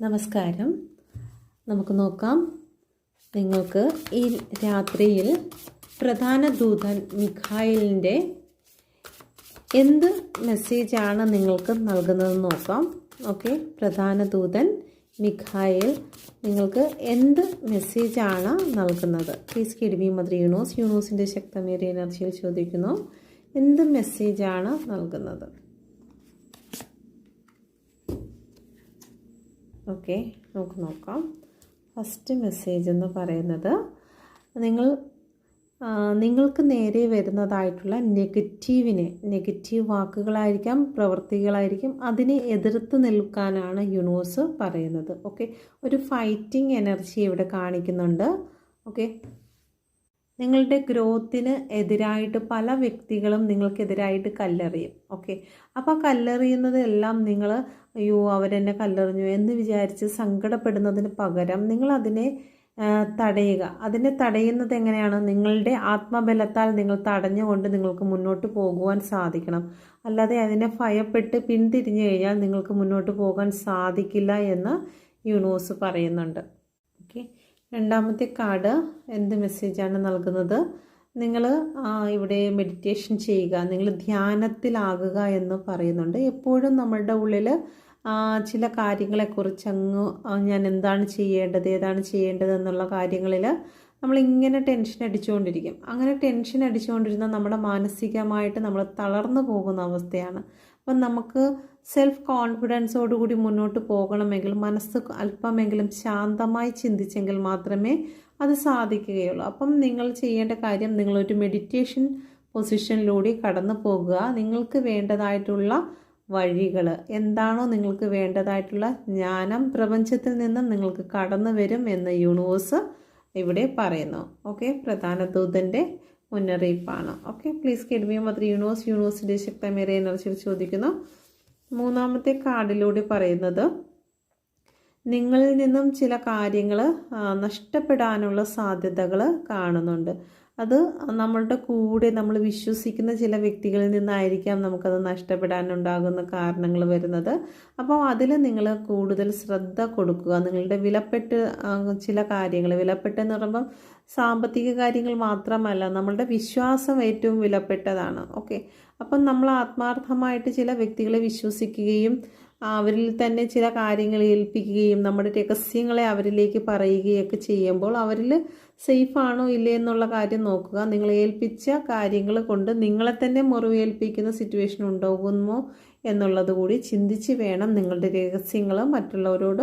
നമസ്കാരം. നമുക്ക് നോക്കാം. നിങ്ങൾക്ക് ഈ രാത്രിയിൽ പ്രധാന ദൂതൻ മിഖായിലിന്റെ എന്ത് മെസ്സേജാണ് നിങ്ങൾക്ക് നൽകുന്നതെന്ന് നോക്കാം. ഓക്കെ പ്രധാന ദൂതൻ മിഖായിൽ നിങ്ങൾക്ക് എന്ത് മെസ്സേജാണ് നൽകുന്നത്? പ്ലീസ് കിഡ്മി മദർ യൂണോസ് യൂണോസിന്റെ ശക്തമേറിയ എനർജിയിൽ ചോദിക്കുന്നു. എന്ത് മെസ്സേജാണ് നൽകുന്നത്? ഓക്കെ നമുക്ക് നോക്കാം. ഫസ്റ്റ് മെസ്സേജ് എന്ന് പറയുന്നത് നിങ്ങൾ നിങ്ങൾക്ക് നേരെ വരുന്നതായിട്ടുള്ള നെഗറ്റീവിനെ നെഗറ്റീവ് വാക്കുകളായിരിക്കാം പ്രവൃത്തികളായിരിക്കും അതിനെ എതിർത്ത് നിൽക്കാനാണ് യൂണിവേഴ്സ് പറയുന്നത്. ഓക്കെ ഒരു ഫൈറ്റിംഗ് എനർജി ഇവിടെ കാണിക്കുന്നുണ്ട്. ഓക്കെ നിങ്ങളുടെ ഗ്രോത്തിന് എതിരായിട്ട് പല വ്യക്തികളും നിങ്ങൾക്കെതിരായിട്ട് കല്ലെറിയും. ഓക്കെ? അപ്പോൾ കല്ലെറിയുന്നത് എല്ലാം നിങ്ങൾ അയ്യോ അവരെന്നെ കല്ലെറിഞ്ഞു എന്ന് വിചാരിച്ച് സങ്കടപ്പെടുന്നതിന് പകരം നിങ്ങൾ അതിനെ തടയുക. അതിനെ തടയുന്നത് എങ്ങനെയാണ്? നിങ്ങളുടെ ആത്മബലത്താൽ നിങ്ങൾ തടഞ്ഞുകൊണ്ട് നിങ്ങൾക്ക് മുന്നോട്ട് പോകുവാൻ സാധിക്കണം. അല്ലാതെ അതിനെ ഭയപ്പെട്ട് പിന്തിരിഞ്ഞു കഴിഞ്ഞാൽ നിങ്ങൾക്ക് മുന്നോട്ട് പോകാൻ സാധിക്കില്ല എന്ന് യൂണിവേഴ്സ് പറയുന്നുണ്ട്. ഓക്കെ? രണ്ടാമത്തെ കാർഡ് എന്ത് മെസ്സേജാണ് നൽകുന്നത്? നിങ്ങൾ ഇവിടെ മെഡിറ്റേഷൻ ചെയ്യുക നിങ്ങൾ ധ്യാനത്തിലാകുക എന്ന് പറയുന്നുണ്ട്. എപ്പോഴും നമ്മളുടെ ഉള്ളിൽ ചില കാര്യങ്ങളെക്കുറിച്ച് അങ്ങ് ഞാൻ എന്താണ് ചെയ്യേണ്ടത് ഏതാണ് ചെയ്യേണ്ടത് എന്നുള്ള കാര്യങ്ങളിൽ നമ്മളിങ്ങനെ ടെൻഷൻ അടിച്ചുകൊണ്ടിരിക്കും. അങ്ങനെ ടെൻഷൻ അടിച്ചുകൊണ്ടിരുന്ന നമ്മുടെ മാനസികമായിട്ട് നമ്മൾ തളർന്നു പോകുന്ന അവസ്ഥയാണ്. അപ്പം നമുക്ക് സെൽഫ് കോൺഫിഡൻസോടുകൂടി മുന്നോട്ട് പോകണമെങ്കിൽ മനസ്സ് അല്പമെങ്കിലും ശാന്തമായി ചിന്തിച്ചെങ്കിൽ മാത്രമേ അത് സാധിക്കുകയുള്ളൂ. അപ്പം നിങ്ങൾ ചെയ്യേണ്ട കാര്യം നിങ്ങളൊരു മെഡിറ്റേഷൻ പൊസിഷനിലൂടെ കടന്നു പോകുക. നിങ്ങൾക്ക് വേണ്ടതായിട്ടുള്ള വഴികൾ എന്താണോ നിങ്ങൾക്ക് വേണ്ടതായിട്ടുള്ള ജ്ഞാനം പ്രപഞ്ചത്തിൽ നിന്നും നിങ്ങൾക്ക് കടന്നു വരും എന്ന് യൂണിവേഴ്സ് ഇവിടെ പറയുന്നു. ഓക്കെ പ്രധാന ദൂതന്റെ മുന്നറിയിപ്പാണ്. ഓക്കെ പ്ലീസ് കെഡ്മിയ മദർ യൂണിവേഴ്സ് യൂണിവേഴ്സിന്റെ ശക്തമേറിയ എനർജിയിൽ ചോദിക്കുന്നു. മൂന്നാമത്തെ കാർഡിലൂടെ പറയുന്നത് നിങ്ങളിൽ നിന്നും ചില കാര്യങ്ങൾ നഷ്ടപ്പെടാനുള്ള സാധ്യതകൾ കാണുന്നുണ്ട്. അത് നമ്മളുടെ കൂടെ നമ്മൾ വിശ്വസിക്കുന്ന ചില വ്യക്തികളിൽ നിന്നായിരിക്കാം നമുക്കത് നഷ്ടപ്പെടാനുണ്ടാകുന്ന കാരണങ്ങൾ വരുന്നത്. അപ്പോൾ അതിൽ നിങ്ങൾ കൂടുതൽ ശ്രദ്ധ കൊടുക്കുക. നിങ്ങളുടെ വിലപ്പെട്ട് ചില കാര്യങ്ങൾ വിലപ്പെട്ടെന്ന് പറയുമ്പം സാമ്പത്തിക കാര്യങ്ങൾ മാത്രമല്ല നമ്മളുടെ വിശ്വാസം ഏറ്റവും വിലപ്പെട്ടതാണ്. ഓക്കെ. അപ്പം നമ്മൾ ആത്മാർത്ഥമായിട്ട് ചില വ്യക്തികളെ വിശ്വസിക്കുകയും അവരിൽ തന്നെ ചില കാര്യങ്ങൾ ഏൽപ്പിക്കുകയും നമ്മുടെ രഹസ്യങ്ങളെ അവരിലേക്ക് പറയുകയൊക്കെ ചെയ്യുമ്പോൾ അവരിൽ സേഫ് ആണോ ഇല്ലേ എന്നുള്ള കാര്യം നോക്കുക. നിങ്ങൾ ഏൽപ്പിച്ച കാര്യങ്ങൾ കൊണ്ട് നിങ്ങളെ തന്നെ മുറിവേൽപ്പിക്കുന്ന സിറ്റുവേഷൻ ഉണ്ടാകുമോ എന്നുള്ളത് കൂടി ചിന്തിച്ച് വേണം നിങ്ങളുടെ രഹസ്യങ്ങൾ മറ്റുള്ളവരോട്